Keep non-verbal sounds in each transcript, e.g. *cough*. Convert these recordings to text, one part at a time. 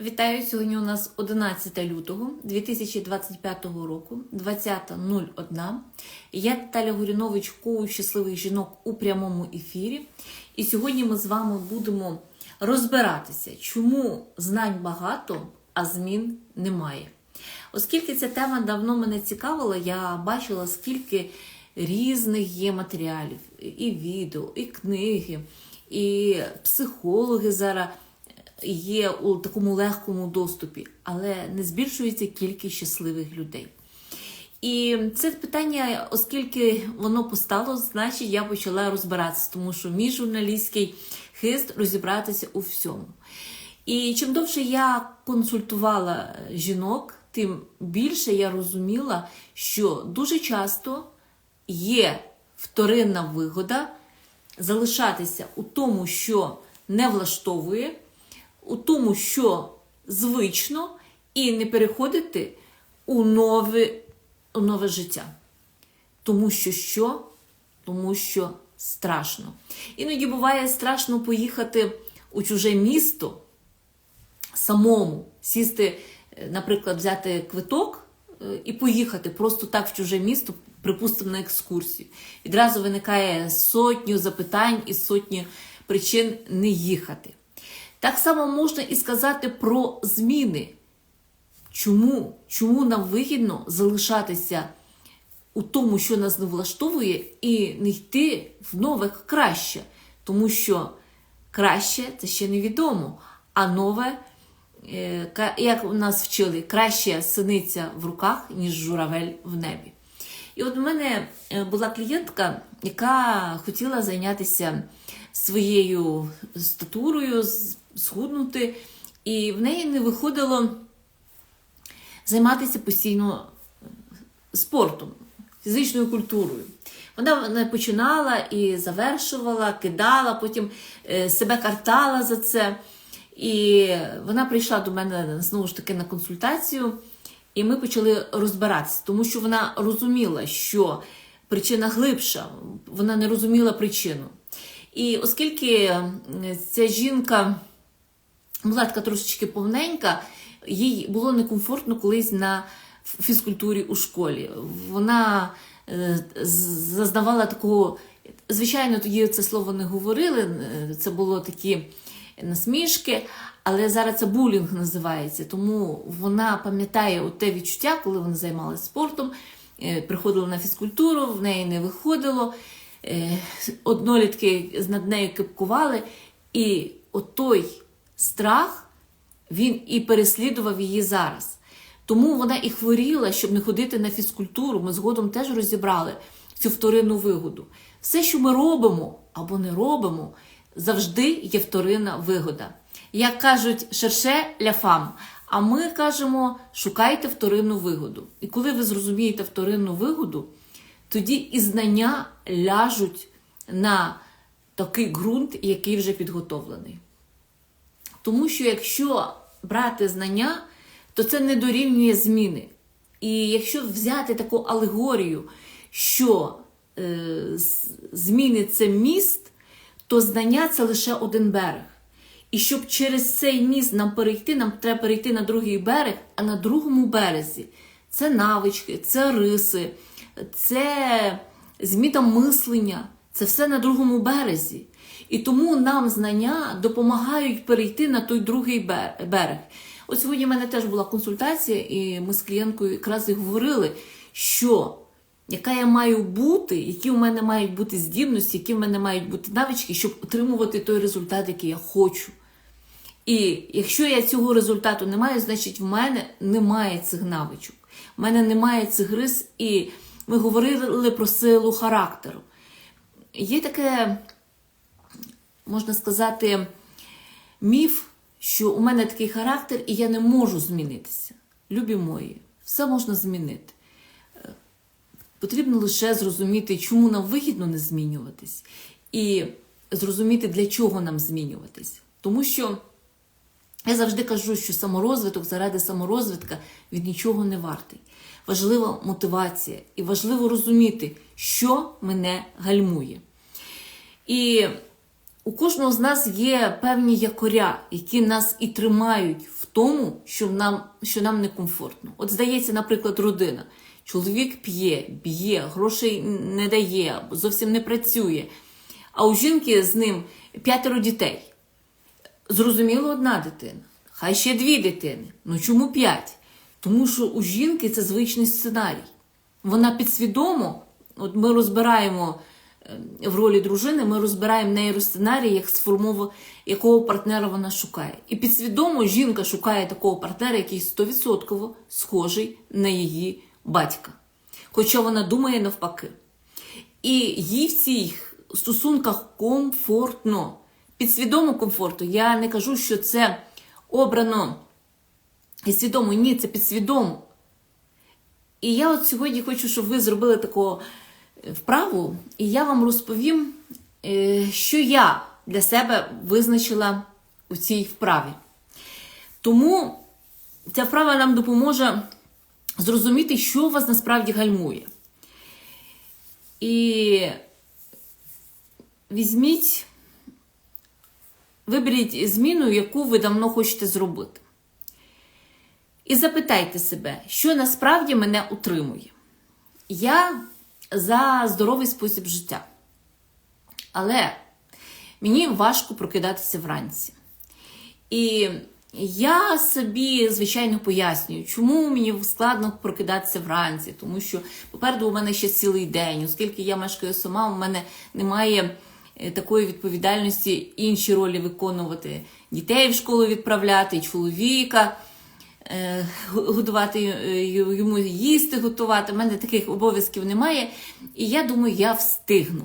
Вітаю! Сьогодні у нас 11 лютого 2025 року, 20.01. Я Наталя Горінович, коуч щасливих жінок у прямому ефірі. І сьогодні ми з вами будемо розбиратися, чому знань багато, а змін немає. Оскільки ця тема давно мене цікавила, я бачила, скільки різних є матеріалів, і відео, і книги, і психологи зараз є у такому легкому доступі, але не збільшується кількість щасливих людей. І це питання, оскільки воно постало, значить я почала розбиратися, тому що мій журналістський хист розібратися у всьому. І чим довше я консультувала жінок, тим більше я розуміла, що дуже часто є вторинна вигода залишатися у тому, що не влаштовує, у тому, що звично, і не переходити у нове, у нове життя. Тому що що? Тому що страшно. Іноді буває страшно поїхати у чуже місто самому, сісти, е, наприклад, взяти квиток е, і поїхати просто так в чуже місто, припустимо, на екскурсію. Відразу виникає сотню запитань і сотні причин не їхати. Так само можна і сказати про зміни. Чому? Чому нам вигідно залишатися у тому, що нас не влаштовує, і не йти в нове краще? Тому що краще це ще невідомо, а нове, е, як у нас вчили, краще синиця в руках, ніж журавель в небі. І от у мене е, була клієнтка, яка хотіла зайнятися своєю статурою, схуднути, і в неї не виходило займатися постійно спортом, фізичною культурою. Вона починала і завершувала, кидала, потім е, себе картала за це. І вона прийшла до мене знову ж таки на консультацію, і ми почали розбиратися, тому що вона розуміла, що причина глибша, вона не розуміла причину. І оскільки ця жінка була така трошечки повненька, їй було некомфортно колись на фізкультурі у школі. Вона е, зазнавала такого, звичайно, тоді це слово не говорили, це було такі насмішки, але зараз це булінг називається. Тому вона пам'ятає те відчуття, коли вона займалася спортом, е, приходила на фізкультуру, в неї не виходило. Е, однолітки над нею кипкували, і отой страх він і переслідував її зараз. Тому вона і хворіла, щоб не ходити на фізкультуру. Ми згодом теж розібрали цю вторинну вигоду. Все, що ми робимо або не робимо, завжди є вторинна вигода. Як кажуть, шерше ляфам. А ми кажемо, шукайте вторинну вигоду. І коли ви зрозумієте вторинну вигоду, тоді і знання ляжуть на такий ґрунт, який вже підготовлений. Тому що якщо брати знання, то це не дорівнює зміни. І якщо взяти таку алегорію, що е, зміни це міст, то знання це лише один берег. І щоб через цей міст нам перейти, нам треба перейти на другий берег, а на другому березі це навички, це риси, це зміна мислення, це все на другому березі. І тому нам знання допомагають перейти на той другий берег. От сьогодні в мене теж була консультація, і ми з клієнткою якраз і говорили, що яка я маю бути, які у мене мають бути здібності, які в мене мають бути навички, щоб отримувати той результат, який я хочу. І якщо я цього результату не маю, значить в мене немає цих навичок, в мене немає цих рис, і ми говорили про силу характеру. Є таке можна сказати, міф, що у мене такий характер, і я не можу змінитися. Любі мої, все можна змінити. Потрібно лише зрозуміти, чому нам вигідно не змінюватись, і зрозуміти, для чого нам змінюватись. Тому що я завжди кажу, що саморозвиток заради саморозвитка від нічого не вартий. Важлива мотивація, і важливо розуміти, що мене гальмує. І У кожного з нас є певні якоря, які нас і тримають в тому, що нам, що нам некомфортно. От здається, наприклад, родина. Чоловік п'є, б'є, грошей не дає, зовсім не працює. А у жінки з ним п'ятеро дітей. Зрозуміло, одна дитина, хай ще дві дитини. Ну чому п'ять? Тому що у жінки це звичний сценарій. Вона підсвідомо, от ми розбираємо е, в ролі дружини, ми розбираємо нейросценарій, як сформово, якого партнера вона шукає. І підсвідомо жінка шукає такого партнера, який 100% схожий на її батька. Хоча вона думає навпаки. І їй в цих стосунках комфортно. Підсвідомо комфорту. Я не кажу, що це обрано і свідомо, ні, це підсвідомо. І я от сьогодні хочу, щоб ви зробили таку е, вправу, і я вам розповім, е, що я для себе визначила у цій вправі. Тому ця вправа нам допоможе зрозуміти, що вас насправді гальмує. І візьміть, виберіть зміну, яку ви давно хочете зробити. І запитайте себе, що насправді мене утримує. Я за здоровий спосіб життя. Але мені важко прокидатися вранці. І я собі, звичайно, пояснюю, чому мені складно прокидатися вранці, тому що попереду у мене ще цілий день, оскільки я мешкаю сама, у мене немає е, такої відповідальності інші ролі виконувати, дітей в школу відправляти, чоловіка годувати е, йому їсти, готувати. У мене таких обов'язків немає. І я думаю, я встигну.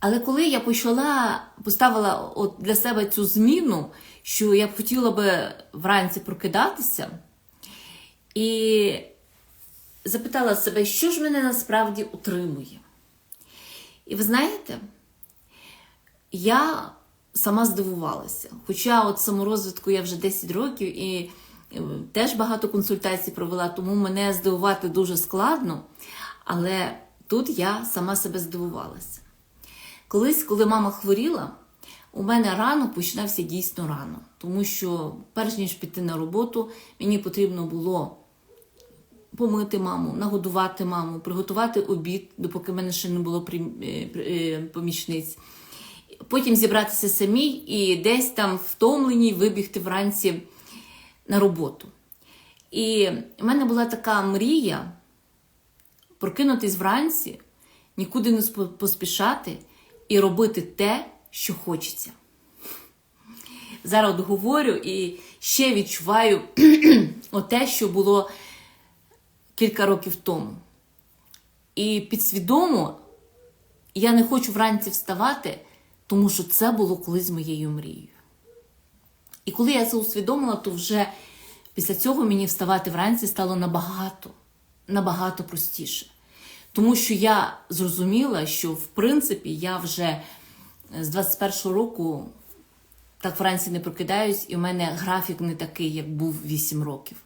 Але коли я почала, поставила от для себе цю зміну, що я б хотіла би вранці прокидатися, і запитала себе, що ж мене насправді утримує. І ви знаєте, я сама здивувалася. Хоча от саморозвитку я вже 10 років і е, теж багато консультацій провела, тому мене здивувати дуже складно. Але тут я сама себе здивувалася. Колись, коли мама хворіла, у мене рано починався дійсно рано, тому що, перш ніж піти на роботу, мені потрібно було помити маму, нагодувати маму, приготувати обід, допоки в мене ще не було помічниць. Потім зібратися самій і десь там втомлені вибігти вранці на роботу. І в мене була така мрія прокинутись вранці, нікуди не поспішати і робити те, що хочеться. Зараз говорю і ще відчуваю *clears throat* те, що було кілька років тому. І підсвідомо я не хочу вранці вставати, тому що це було колись моєю мрією. І коли я це усвідомила, то вже після цього мені вставати вранці стало набагато, набагато простіше. Тому що я зрозуміла, що в принципі я вже з 21-го року так вранці не прокидаюсь, і в мене графік не такий, як був 8 років.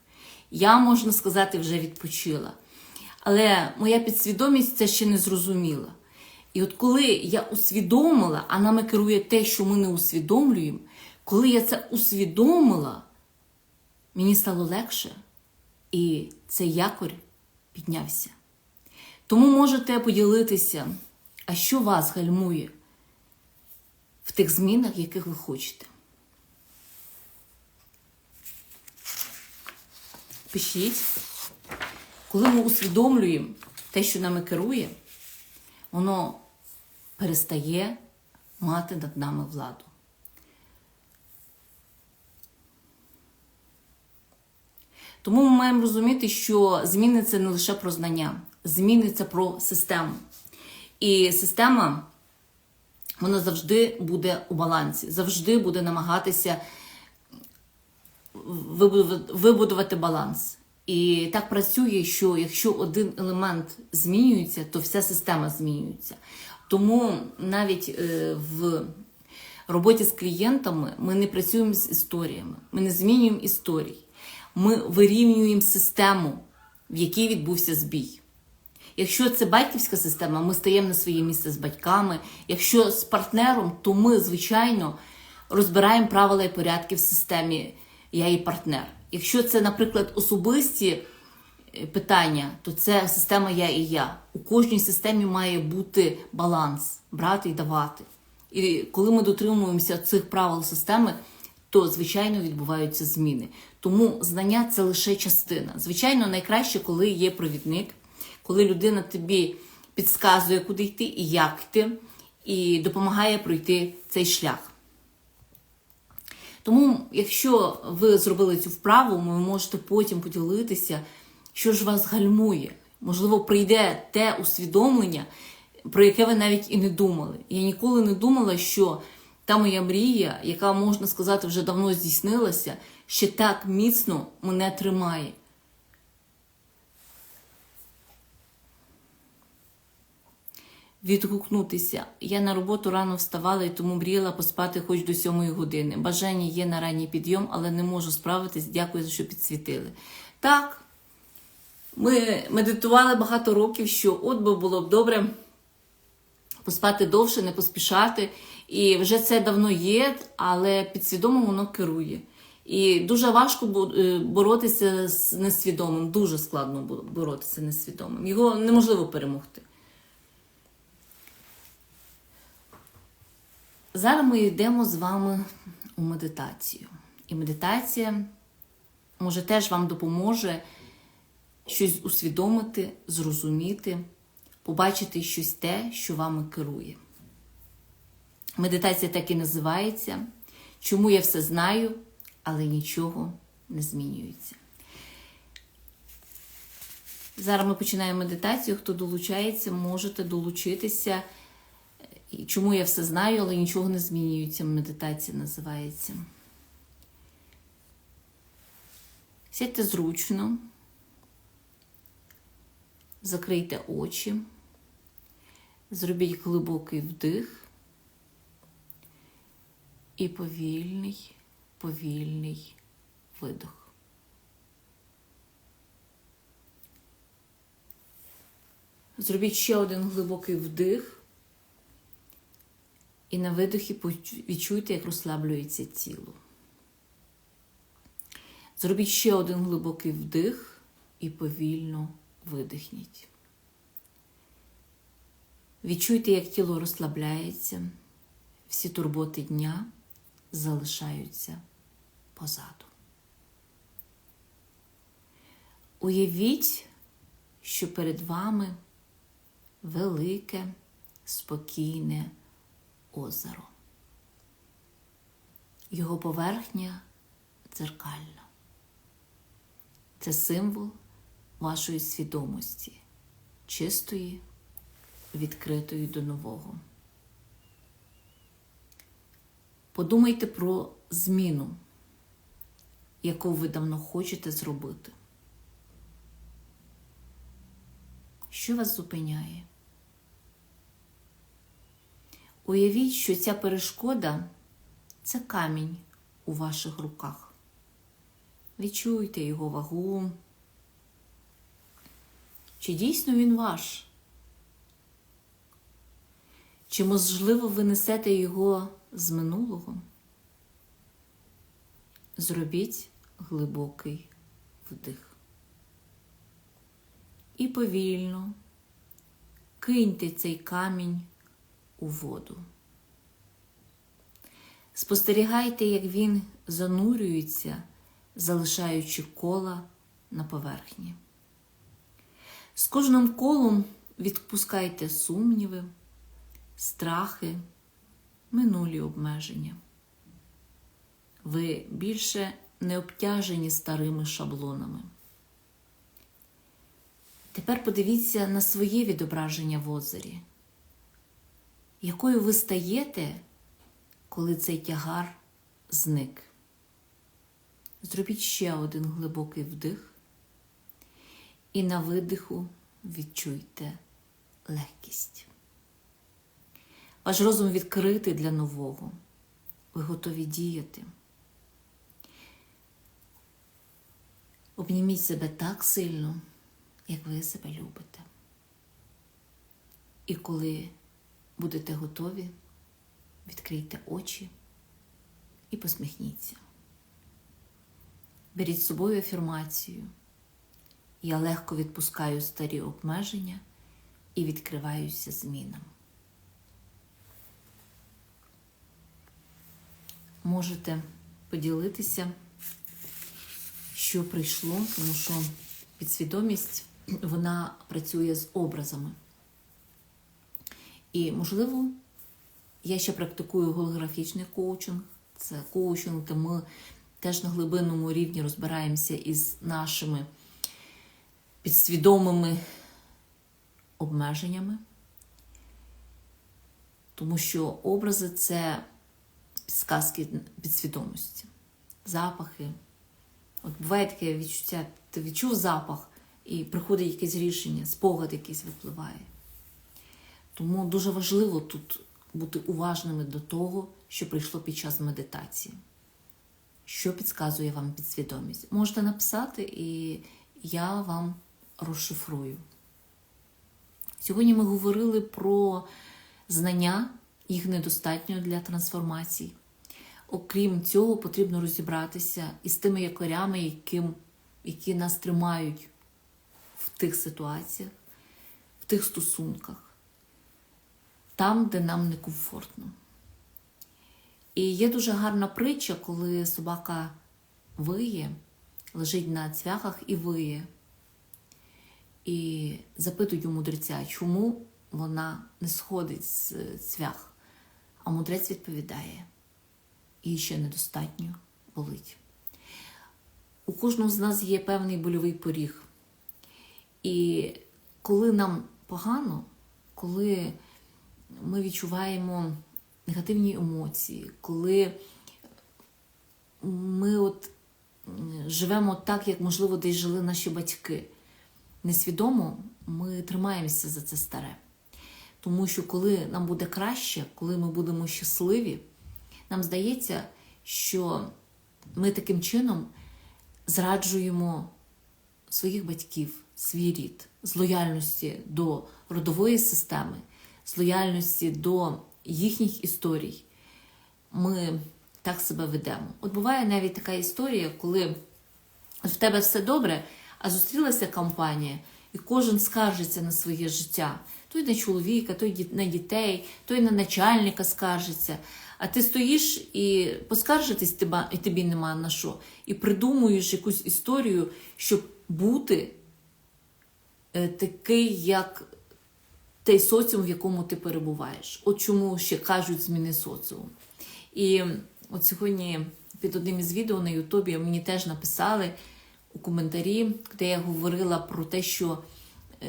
Я, можна сказати, вже відпочила. Але моя підсвідомість це ще не зрозуміла. І от коли я усвідомила, а нами керує те, що ми не усвідомлюємо, коли я це усвідомила, мені стало легше, і цей якорь піднявся. Тому можете поділитися, а що вас гальмує в тих змінах, яких ви хочете. Пишіть, коли ми усвідомлюємо те, що нами керує, воно перестає мати над нами владу. Тому ми маємо розуміти, що зміни це не лише про знання, зміни це про систему. І система вона завжди буде у балансі, завжди буде намагатися вибудувати баланс. І так працює, що якщо один елемент змінюється, то вся система змінюється. Тому навіть е, в роботі з клієнтами ми не працюємо з історіями, ми не змінюємо історій. Ми вирівнюємо систему, в якій відбувся збій. Якщо це батьківська система, ми стаємо на своє місце з батьками. Якщо з партнером, то ми, звичайно, розбираємо правила і порядки в системі я і партнер. Якщо це, наприклад, особисті питання, то це система я і я. У кожній системі має бути баланс брати і давати. І коли ми дотримуємося цих правил системи, то звичайно відбуваються зміни. Тому знання це лише частина. Звичайно, найкраще, коли є провідник, коли людина тобі підказує, куди йти і як йти, і допомагає пройти цей шлях. Тому, якщо ви зробили цю вправу, ви можете потім поділитися, що ж вас гальмує. Можливо, прийде те усвідомлення, про яке ви навіть і не думали. Я ніколи не думала, що та моя мрія, яка можна сказати вже давно здійснилася, ще так міцно мене тримає. Відгукнутися. Я на роботу рано вставала і тому мріяла поспати хоч до сьомої години. Бажання є на ранній підйом, але не можу справитись. Дякую що підсвітили. Так, ми медитували багато років, що от би було б добре поспати довше, не поспішати. І вже це давно є, але підсвідомо воно керує. І дуже важко е, боротися з несвідомим, дуже складно боротися з несвідомим. Його неможливо перемогти. Зараз ми йдемо з вами у медитацію. І медитація може теж вам допоможе щось усвідомити, зрозуміти, побачити щось те, що вами керує. Медитація так і називається. Чому я все знаю, але нічого не змінюється. Зараз ми починаємо медитацію. Хто долучається, можете долучитися. Чому я все знаю, але нічого не змінюється. Медитація називається. Сядьте зручно, закрийте очі, зробіть глибокий вдих і повільний, повільний видох. Зробіть ще один глибокий вдих. І на видохі відчуйте, як розслаблюється тіло. Зробіть ще один глибокий вдих і повільно видихніть. Відчуйте, як тіло розслабляється, всі турботи дня залишаються позаду. Уявіть, що перед вами велике, спокійне озеро. Його поверхня дзеркальна. Це символ вашої свідомості, чистої, відкритої до нового. Подумайте про зміну, яку ви давно хочете зробити. Що вас зупиняє? Уявіть, що ця перешкода це камінь у ваших руках. Відчуйте його вагу. Чи дійсно він ваш? Чи, можливо, ви несете його з минулого? Зробіть глибокий вдих. І повільно киньте цей камінь у воду. Спостерігайте, як він занурюється, залишаючи кола на поверхні. З кожним колом відпускайте сумніви, страхи, минулі обмеження. Ви більше не обтяжені старими шаблонами. Тепер подивіться на своє відображення в озері якою ви стаєте, коли цей тягар зник. Зробіть ще один глибокий вдих, і на видиху відчуйте легкість. Ваш розум відкритий для нового. Ви готові діяти. Обніміть себе так сильно, як ви себе любите. І коли будете готові, відкрийте очі і посміхніться. Беріть з собою афірмацію. Я легко відпускаю старі обмеження і відкриваюся змінам. Можете поділитися, що прийшло, тому що підсвідомість вона працює з образами. І, можливо, я ще практикую голографічний коучинг. Це коучинг, де ми теж на глибинному рівні розбираємося із нашими підсвідомими обмеженнями. Тому що образи це підсказки підсвідомості, запахи. От буває таке відчуття, ти відчув запах, і приходить якесь рішення, спогад якийсь випливає. Тому дуже важливо тут бути уважними до того, що прийшло під час медитації. Що підказує вам підсвідомість? Можете написати, і я вам розшифрую. Сьогодні ми говорили про знання, їх недостатньо для трансформації. Окрім цього, потрібно розібратися із тими якорями, яким, які нас тримають в тих ситуаціях, в тих стосунках, там, де нам некомфортно. І є дуже гарна притча, коли собака виє, лежить на цвяхах і виє. І запитують у мудреця, чому вона не сходить з цвях. А мудрець відповідає: їй ще недостатньо болить. У кожного з нас є певний больовий поріг. І коли нам погано, коли ми відчуваємо негативні емоції, коли ми от живемо так, як, можливо, десь жили наші батьки. Несвідомо ми тримаємося за це старе. Тому що коли нам буде краще, коли ми будемо щасливі, нам здається, що ми таким чином зраджуємо своїх батьків, свій рід, з лояльності до родової системи, з лояльності до їхніх історій. Ми так себе ведемо. От буває навіть така історія, коли в тебе все добре, а зустрілася компанія, і кожен скаржиться на своє життя. Той на чоловіка, той на дітей, той на начальника скаржиться. А ти стоїш і поскаржитись і тобі нема на що. І придумуєш якусь історію, щоб бути е, такий, як той соціум, в якому ти перебуваєш. От чому ще кажуть зміни соціуму. І от сьогодні під одним із відео на Ютубі мені теж написали у коментарі, де я говорила про те, що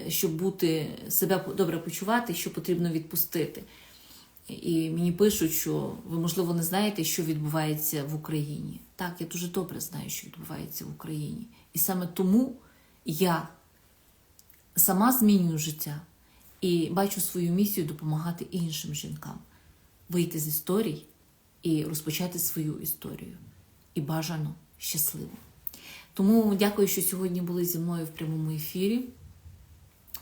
щоб бути себе добре почувати, що потрібно відпустити. І мені пишуть, що ви, можливо, не знаєте, що відбувається в Україні. Так, я дуже добре знаю, що відбувається в Україні. І саме тому я сама змінюю життя і бачу свою місію допомагати іншим жінкам вийти з історій і розпочати свою історію. І бажано щасливо. Тому дякую, що сьогодні були зі мною в прямому ефірі.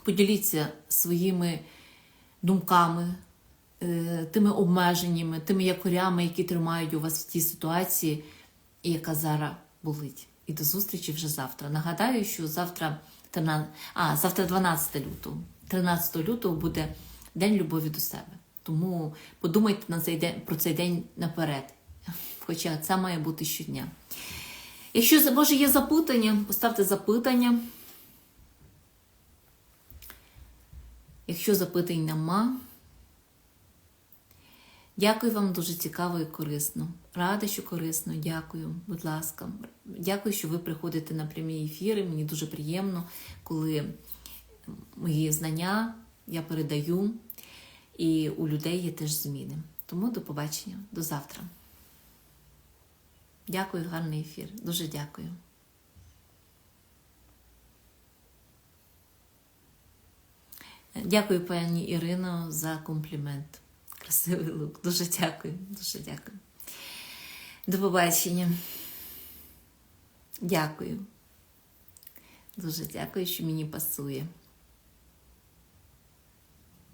Поділіться своїми думками, е, тими обмеженнями, тими якорями, які тримають у вас в тій ситуації, яка зараз болить. І до зустрічі вже завтра. Нагадаю, що завтра, а, завтра 12 лютого. 13 лютого буде День любові до себе. Тому подумайте на цей день, про цей день наперед. Хоча це має бути щодня. Якщо може є запитання, поставте запитання. Якщо запитань нема, дякую вам дуже цікаво і корисно. Рада, що корисно, дякую, будь ласка. Дякую, що ви приходите на прямі ефіри. Мені дуже приємно, коли мої знання я передаю, і у людей є теж зміни. Тому до побачення, до завтра. Дякую, гарний ефір. Дуже дякую. Дякую, пані Ірино, за комплімент. Красивий лук. Дуже дякую, дуже дякую. До побачення. Дякую. Дуже дякую, що мені пасує.